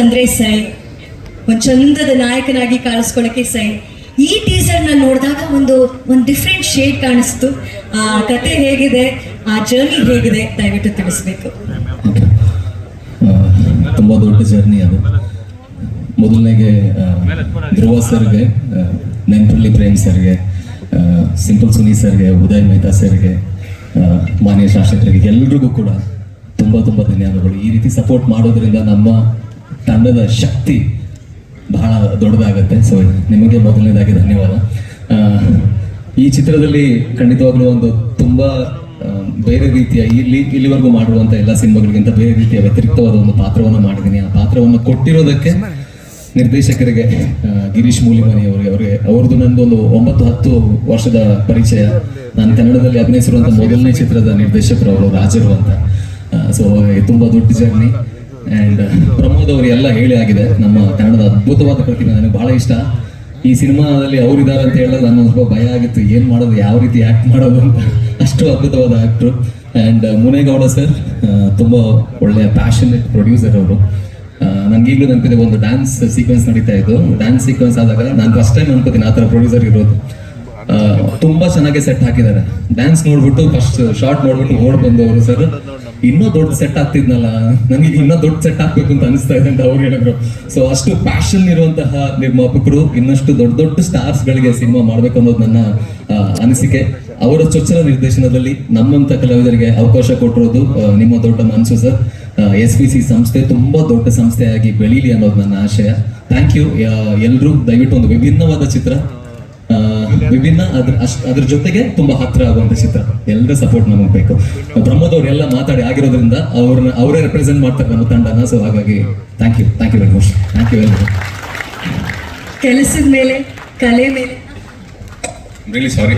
ಅಂದ್ರೆ ಸೈ, ಒಂದ್ ಚಂದದ ನಾಯಕನಾಗಿ ಕಾಣಿಸ್ಕೊಳಕ್ಕೆ ಸೈ. ಈ ಟೀಸರ್ನ ನೋಡಿದಾಗ ಒಂದು ಒಂದು ಡಿಫ್ರೆಂಟ್ ಶೇಡ್ ಕಾಣಿಸ್ತು. ಆ ಕತೆ ಹೇಗಿದೆ, ಆ ಜರ್ನಿ ಹೇಗಿದೆ ದಯವಿಟ್ಟು ತಿಳಿಸ್ಬೇಕು. ತುಂಬಾ ದೊಡ್ಡ ಜರ್ನಿ ಅದು. ಮೊದಲನೇಗೆ ಧ್ರುವ ಸರ್ಗೆ ನೆನ್ಪಲ್ಲಿ ಪ್ರೇಮ್ ಸರ್ಗೆ ಸಿಂಪಲ್ ಸುನಿ ಸರ್ಗೆ, ಉದಯ್ ಮೆಹ್ತಾ ಸರ್ಗೆ ಮಾನ್ಯ ಶಾಸಕರಿಗೆ ಎಲ್ರಿಗೂ ಕೂಡ ತುಂಬಾ ತುಂಬಾ ಧನ್ಯವಾದಗಳು. ಈ ರೀತಿ ಸಪೋರ್ಟ್ ಮಾಡೋದ್ರಿಂದ ನಮ್ಮ ತಂಡದ ಶಕ್ತಿ ಬಹಳ ದೊಡ್ಡದಾಗತ್ತೆ. ಸೊ ನಿಮಗೆ ಮೊದಲನೇದಾಗಿ ಧನ್ಯವಾದ. ಈ ಚಿತ್ರದಲ್ಲಿ ಖಂಡಿತವಾಗ್ಲೂ ಒಂದು ತುಂಬ ಬೇರೆ ರೀತಿಯ ಇಲ್ಲಿ, ಇಲ್ಲಿವರೆಗೂ ಮಾಡಿರುವಂಥ ಎಲ್ಲ ಸಿನಿಮಾಗಳಿಗಿಂತ ಬೇರೆ ರೀತಿಯ ವ್ಯತಿರಿಕ್ತವಾದ ಒಂದು ಪಾತ್ರವನ್ನು ಮಾಡಿದ್ದೀನಿ. ಆ ಪಾತ್ರವನ್ನು ಕೊಟ್ಟಿರೋದಕ್ಕೆ ನಿರ್ದೇಶಕರಿಗೆ ಗಿರೀಶ್ ಮೂಲಿಮನಿ ಅವರಿಗೆ ಅವರಿಗೆ, ಅವ್ರದ್ದು ಒಂದು ಒಂಬತ್ತು ಹತ್ತು ವರ್ಷದ ಪರಿಚಯ. ನಾನು ಕನ್ನಡದಲ್ಲಿ ಅಭಿನಯಿಸಿರುವಂಥ ಮೊದಲನೇ ಚಿತ್ರದ ನಿರ್ದೇಶಕರು ಅವರು ರಾಜರು ಅಂತ. ಸೊ ತುಂಬ ದೊಡ್ಡ ಜರ್ನಿ ಆ್ಯಂಡ್ ಪ್ರಮೋದ್ ಅವರು ಎಲ್ಲ ಹೇಳಿ ಆಗಿದೆ. ನಮ್ಮ ಕನ್ನಡದ ಅದ್ಭುತವಾದ ಪ್ರತಿಭೆ ನನಗೆ ಬಹಳ ಇಷ್ಟ. ಈ ಸಿನಿಮಾದಲ್ಲಿ ಅವರಿದ್ದಾರೆ ಅಂತ ಹೇಳಿದ್ರೆ ನನ್ನ ಸ್ವಲ್ಪ ಭಯ ಆಗಿತ್ತು. ಏನು ಮಾಡೋದು, ಯಾವ ರೀತಿ ಆ್ಯಕ್ಟ್ ಮಾಡೋದು ಅಂತ. ಅಷ್ಟು ಅದ್ಭುತವಾದ ಆ್ಯಕ್ಟ್ರು ಆ್ಯಂಡ್ ಮುನೇಗೌಡ ಸರ್ ತುಂಬ ಒಳ್ಳೆಯ ಪ್ಯಾಷನೆಟ್ ಪ್ರೊಡ್ಯೂಸರ್ ಅವರು. ನನಗೀಗಲೂ ನೆನಪಿದೆ, ಒಂದು ಡ್ಯಾನ್ಸ್ ಸೀಕ್ವೆನ್ಸ್ ನಡೀತಾ ಇತ್ತು. ಡ್ಯಾನ್ಸ್ ಸೀಕ್ವೆನ್ಸ್ ಆದಾಗ ನಾನು ಫಸ್ಟ್ ಟೈಮ್ ಅನ್ಕೋತೀನಿ ಆ ಥರ ಪ್ರೊಡ್ಯೂಸರ್ ಇರೋದು. ತುಂಬಾ ಚೆನ್ನಾಗಿ ಸೆಟ್ ಹಾಕಿದ್ದಾರೆ. ಡ್ಯಾನ್ಸ್ ನೋಡ್ಬಿಟ್ಟು ಫಸ್ಟ್ ಶಾರ್ಟ್ ನೋಡ್ಬಿಟ್ಟು ಓಡ್ ಬಂದವರು ಸರ್ ಇನ್ನೂ ದೊಡ್ಡ ಸೆಟ್ ಆಗ್ತಿದ್ನಲ್ಲ? ನನಗೆ ಇನ್ನೂ ದೊಡ್ಡ ಸೆಟ್ ಆಗ್ಬೇಕು ಅಂತ ಅನಿಸ್ತಾ ಇದೆ ಅಂತ ಅವ್ರು ಹೇಳಿದ್ರು. ಸೊ ಅಷ್ಟು ಪ್ಯಾಷನ್ ಇರುವಂತಹ ನಿರ್ಮಾಪಕರು, ಇನ್ನಷ್ಟು ದೊಡ್ಡ ದೊಡ್ಡ ಸ್ಟಾರ್ಸ್ ಗಳಿಗೆ ಸಿನಿಮಾ ಮಾಡ್ಬೇಕು ಅನ್ನೋದು ನನ್ನ ಅನಿಸಿಕೆ. ಅವರ ಚೊಚ್ಚಲ ನಿರ್ದೇಶನದಲ್ಲಿ ನಮ್ಮಂತ ಕಲಾವಿದರಿಗೆ ಅವಕಾಶ ಕೊಟ್ಟಿರೋದು ನಿಮ್ಮ ದೊಡ್ಡ ಮನಸ್ಸು ಸರ್. ಎಸ್ ಪಿ ಸಿ ಸಂಸ್ಥೆ ತುಂಬಾ ದೊಡ್ಡ ಸಂಸ್ಥೆಯಾಗಿ ಬೆಳೀಲಿ ಅನ್ನೋದು ನನ್ನ ಆಶಯ. ಥ್ಯಾಂಕ್ ಯು ಎಲ್ಲರೂ ದಯವಿಟ್ಟು ಒಂದು ವಿಭಿನ್ನವಾದ ಚಿತ್ರ ವಿಭಿನ್ನ ಅದ್ರ ಅಷ್ಟ್ ಅದ್ರ ಜೊತೆಗೆ ತುಂಬಾ ಹತ್ರ ಆಗುವಂತ ಚಿತ್ರ. ಎಲ್ಲರ ಸಪೋರ್ಟ್ ನಮಗ್ ಬೇಕು. ಪ್ರಮೋದ್ ಅವ್ರು ಎಲ್ಲ ಮಾತಾಡಿ ಆಗಿರೋದ್ರಿಂದ ಅವ್ರನ್ನ ಅವರೇ ರೆಪ್ರೆಸೆಂಟ್ ಮಾಡ್ತಾರೆ ನಮ್ಮ ತಂಡನ ಸೊ ಹಾಗಾಗಿ thank you thank you very much thank you very much ಕೆಲಸದ ಮೇಲೆ ಕಲೆ ಮೇಲೆ. ರಿಯಲಿ ಸಾರಿ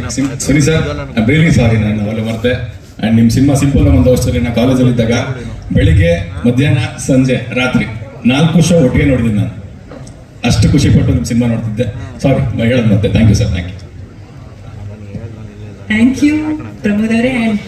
ಸರಿ ಸರ್ ರಿಯಲಿ ಸಾರಿ ನಾನು ಅವೆಲ್ಲ ಮರ್ತೆ. ಅಂಡ್ ನಿಮ್ಮ ಸಿನಿಮಾ ಸಿಂಪಲ್ ಒಂದು ವರ್ಷದಲ್ಲಿ ನಾ ಕಾಲೇಜಲ್ಲಿ ಇದ್ದಾಗ ಬೆಳಿಗ್ಗೆ ಮಧ್ಯಾಹ್ನ ಸಂಜೆ ರಾತ್ರಿ ನಾಲ್ಕು ಶೋ ಒಟ್ಟಿಗೆ ನೋಡಿದ್ದೀನಿ ನಾನು. ಅಷ್ಟು ಖುಷಿ ಪಟ್ಟು ನಿಮ್ಮ ಸಿನಿಮಾ ನೋಡ್ತಿದ್ದೆ. ಸಾರಿ ಹೇಳೋದು ಮತ್ತೆ. Thank you sir thank you thank you Pramod ಅವರೇ ಅಂಡ್